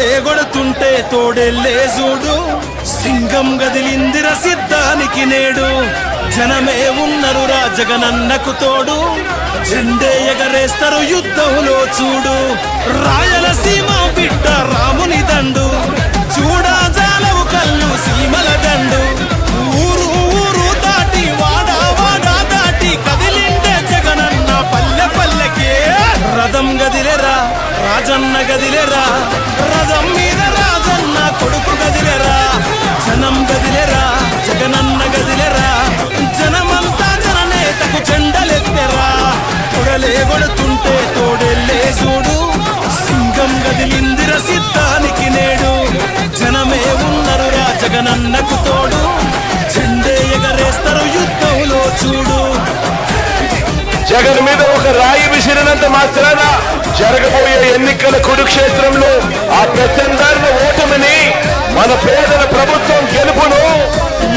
లేగొడుతుంటే తోడెల్లే చూడు. సింగం గదిలిందిర సిద్ధానికి నేడు. జనమే ఉన్నరు రా జగనన్నకు తోడు. జెండే ఎగరేస్తారు యుద్ధంలో చూడు. రాయలసీమ బిడ్డ రాముని దండు. చూడా జాలవు కళ్ళు సీమల దండు. ఊరు ఊరు దాటి వాడా వాడా దాటి కదిలిండే జగనన్న పల్లె పల్లెకే. రథం గదిలేరా రాజన్న గదిలేరా పాదం మీద రాజన్న కొడుకు గదిలేరా? జనం గదిలేరా? జగనన్న గదిలేరా? జనమంతా జననేతకు చెండలెత్తెరా? కొడలే కొడుతుంటే తోడెల్లే చూడు. సింగం గదిలిందిర సిద్ధానికి నేడు. జనమే ఉన్నరురా జగనన్నకు తోడు. జెండే ఎగరేస్తారు యుద్ధంలో చూడు. జగన్ మీద ఒక రాయి విసిరినంత మాత్రాన? జరగబోయే ఎన్నికల కురుక్షేత్రంలో ఆ ప్రచండాల ఓటమిని మన పేదల ప్రభుత్వం గెలుపును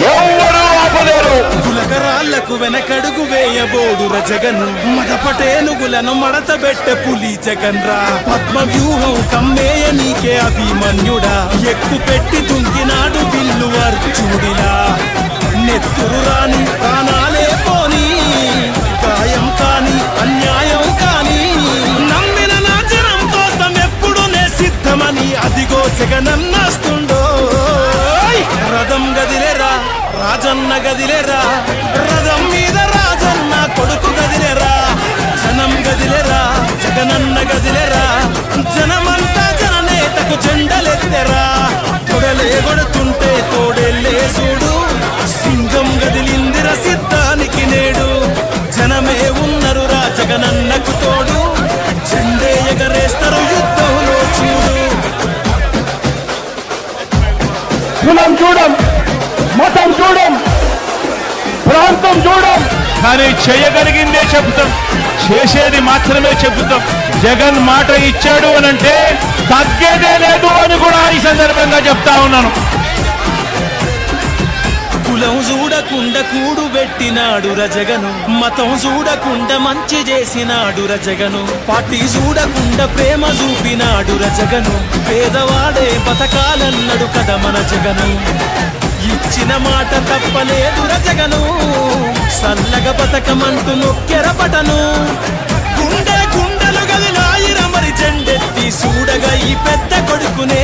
ఎవ్వరూ ఆపలేరు. కులకరాళ్ళకు వెనకడుగు వేయబోడు వేయబోడుర జగను. మడత మడతబెట్టె పులి జగన్ రా. పద్మ వ్యూహం కమ్మేయ నీకే అభిమన్యుడా. ఎక్కు పెట్టి దుంకినాడు బిల్లు అర్జుడిలా జగనన్నాస్తుండో రథం గదిలేరా? రాజన్న గదిలేరా? రథం మీద రాజన్న కొడుకు గదిలేరా? జనం గదిలేరా? జగనన్న గదిలేరా? జనమంతా జననేతకు జెండలెత్తెరా? తొడలే కొడుకు చూడం. మతం చూడం. ప్రాంతం చూడం. కానీ చేయగలిగిందే చెబుతాం. చేసేది మాత్రమే చెబుతాం. జగన్ మాట ఇచ్చాడు అని అంటే తగ్గేదే లేదు అని కూడా ఈ సందర్భంగా చెప్తా ఉన్నాను. కులం చూడకుండా కూడు పెట్టినాడు రజగను. మతం చూడకుండా మంచి చేసినాడు రజగను. పార్టీ చూడకుండా ప్రేమ చూపినాడు రజగను. పేదవాడే బతకాలన్నాడు కదా మన జగను. ఇచ్చిన మాట తప్పలేదు రజగను. సల్లగ బతకమంటూ నొక్కెరపటను గుండె గుండెలు గదిలాయిర మరి జెండెత్తి చూడగా ఈ పెద్ద కొడుకునే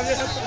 el